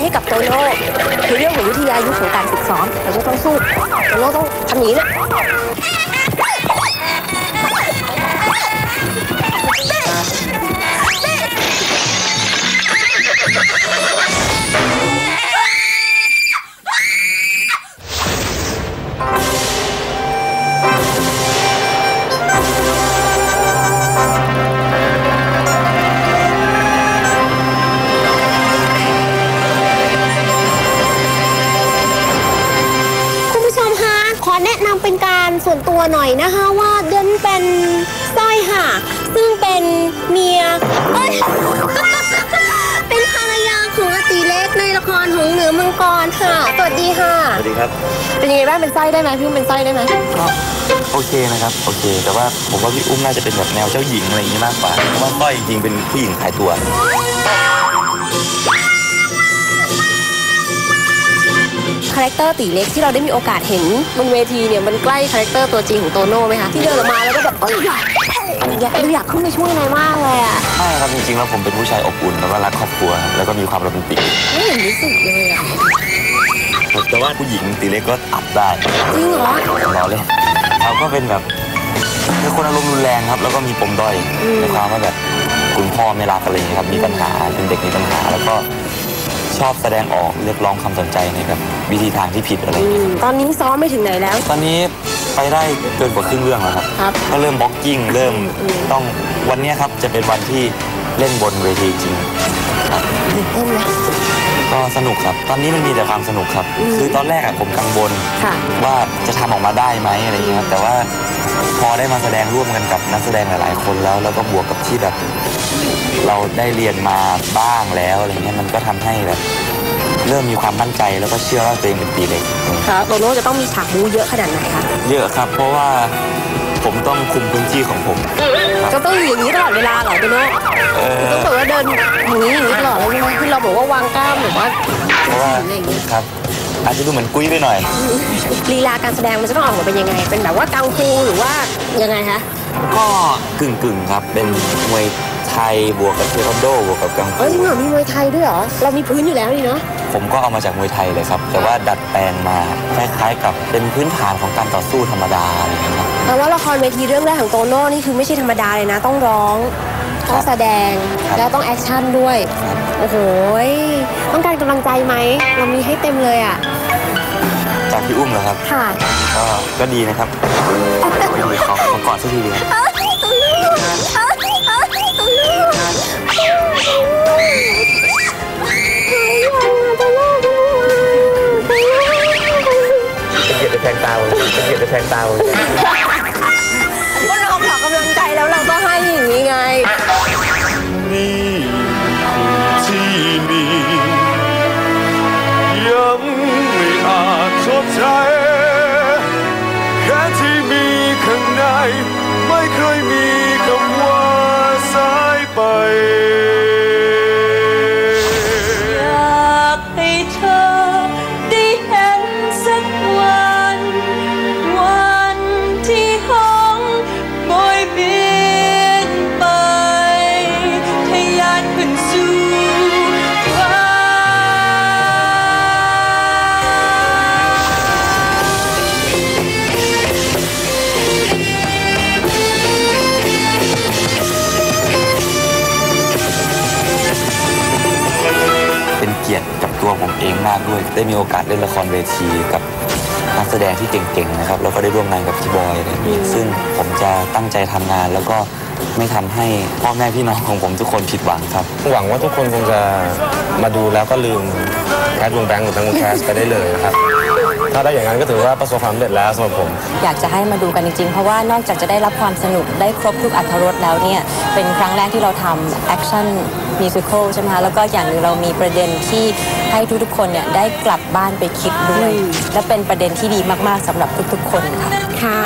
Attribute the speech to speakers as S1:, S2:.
S1: ให้กับโตโน่คือเรื่องของวิทยายุทธของการฝึกซ้อมโตโน่ต้องสู้โตโน่ต้องทำอย่างนี้นะ การส่วนตัวหน่อยนะคะว่าเดนเป็นสร้อยค่ะ ซึ่งเป็นเมียเอ้ย เป็นภรรยาของอาตีเล็กในละครหงส์เหนือมังกรค่ะ สวัสดีค่ะ
S2: สวัสดีครับ
S1: เป็นยังไงบ้างเป็นสร้อยได้ไหมพี่อุ้มเป็นสร้อยได้ไหม
S2: ก็โอเคนะครับ โอเค แต่ว่าผมว่าพี่อุ้มน่าจะเป็นแบบแนวเจ้าหญิงอะไรอย่างนี้มากกว่าเพราะว่าก้อยจริงๆเป็นผู้หญิงขายตัวา
S1: แรคเตอร์ตีเล็กที่เราได้มีโอกาสเห็นบนเวทีเนี่ยมันใกล้คาแรคเตอร์ตัวจริงของโตโน่ไหมคะที่เดินออกมาแล้วก็แบบเอ้ยอยากอยากอยากขึ้นไปช่วยนายมากเลยอะ
S2: ใช่ครับจริงๆแล้วผมเป็นผู้ชายอบอุ่นแล้วก็รักครอบครัวครับแล้วก็มีความโรแมนติก
S1: ไม่เห็นรู้สึกเลยอะ
S2: แต่ว่าผู้หญิงตีเล็กก็อัดได้
S1: จริงเหรอ
S2: เราเลยเขาก็เป็นแบบเป็นคนอารมณ์รุนแรงครับ แล้วก็มีปมด้อยในความว่าแบบคุณพ่อไม่รักอะไรอย่างเงี้ยครับมีปัญหาเป็นเด็กมีปัญหาแล้วก็ ชอบแสดงออกเรียกร้องความสนใจในแบบวิธีทางที่ผิดอะไรอย่างเงี้ย
S1: ตอนนี้ซ้อมไม่ถึงไหนแล้ว
S2: ตอนนี้ไปได้เกินกว่าครึ่งเรื่องแล้วครับ
S1: ครับ
S2: ก็เริ่มบล็อกกิ้งเริ่ม
S1: อืม
S2: ต้องวันเนี้ยครับจะเป็นวันที่เล่นบนเวทีจริงครับ
S1: ตื่นเต้นไหม
S2: ก็สนุกครับ ตอนนี้มันมีแต่ความสนุกครับ
S1: อืม
S2: คือตอนแรกอะผมกังวล
S1: ค่ะ
S2: ว่าจะทำออกมาได้ไหมอะไรอย่างเงี้ยครับแต่ว่า พอได้มาแสดงร่วมกันกับนักแสดงหลาย ๆ คนแล้ว แล้วก็บวกกับที่แบบ เราได้เรียนมาบ้างแล้วอะไรเงี้ยมันก็ทำให้แบบ เริ่มมีความมั่นใจแล้วก็เชื่อว่าตัวเองเป็นตีเล็ก
S1: ครับโตโน่จะต้องมีฉากบูเยอะขนาดไหนคะ
S2: เยอะครับ เพราะว่าผมต้องคุมพื้นที่ของผมครับ
S1: จะต้องอยู่อย่างนี้ตลอดเวลาเหรอโตโน่
S2: เออ
S1: ต้องแบบว่าเดินอย่างนี้อย่างนี้ตลอดเลยใช่ไหมที่เราบอกว่าวางกล้ามหรือว่า
S2: เพราะว่า
S1: อะไรอย่างเงี้ย
S2: ครับ อาจจะดูเหมือนกุ้ยไปหน่อย
S1: ลีลาการแสดงมันจะต้องออกมาเป็นยังไง เป็นแบบว่ากังฟูหรือว่ายังไงคะ
S2: ก็กึ่งกึ่งๆครับ เป็นมวยไทยบวกกับเทควันโดบวกกับกัง
S1: เอ้
S2: ฟู
S1: ยจริงเหรอมีมวยไทยด้วยเหรอ เรามีพื้นอยู่แล้วนี่เนาะ
S2: ผมก็เอามาจากมวยไทยเลยครับ แต่ว่าดัดแปลงมาคล้ายๆกับเป็นพื้นฐานของการต่อสู้ธรรมดาอะไรอย่างเงี้ยครับ
S1: แต่ว่าละครเวทีเรื่องแรกของโตโน่นี่คือไม่ใช่ธรรมดาเลยนะ ต้องร้องต้องแสดง
S2: ครับ
S1: แล้วต้องแอคชั่นด้วย
S2: ครับ
S1: โอ้โหยต้องการกำลังใจไหม เรามีให้เต็มเลยอะ
S2: จากพี่อุ้มเหรอครับ
S1: ค่ะ
S2: ก็ก็ดีนะครับดีขอขอกอดสักทีเดียวจะเกลียดจะแทงตาเลยจะเกลียดจะแทงตาเลย
S1: ไม่
S3: เอ
S4: ง
S2: มากด้วย ได้มีโอกาสเล่นละครเวทีกับนักแสดงที่เก่งๆนะครับแล้วก็ได้ร่วมงานกับพี่บอยอะไรอย่างนี้ซึ่งผมจะตั้งใจทำงานแล้วก็ไม่ทำให้พ่อแม่พี่น้องของผมทุกคนผิดหวังครับ
S5: หวังว่าทุกคนคงจะมาดูแล้วก็ลืมแคสวงแบงค์หรือทั้งวงแคสไปได้เลยนะครับ ถ้าได้อย่างนั้นก็ถือว่าประสบความสำเร็จแล้วสำหรับผม
S6: อยากจะให้มาดูกันจริงๆ เพราะว่านอกจากจะได้รับความสนุกได้ครบทุกอัธรสแล้วเนี่ย เป็นครั้งแรกที่เราทำแอคชั่นมิวสิควลใช่ไหมคะแล้วก็อย่างหนึ่งเรามีประเด็นที่ให้ทุกๆคนเนี่ยได้กลับบ้านไปคิดด้วย และเป็นประเด็นที่ดีมากๆสำหรับทุกๆ คนค่ะ
S1: ค่ะ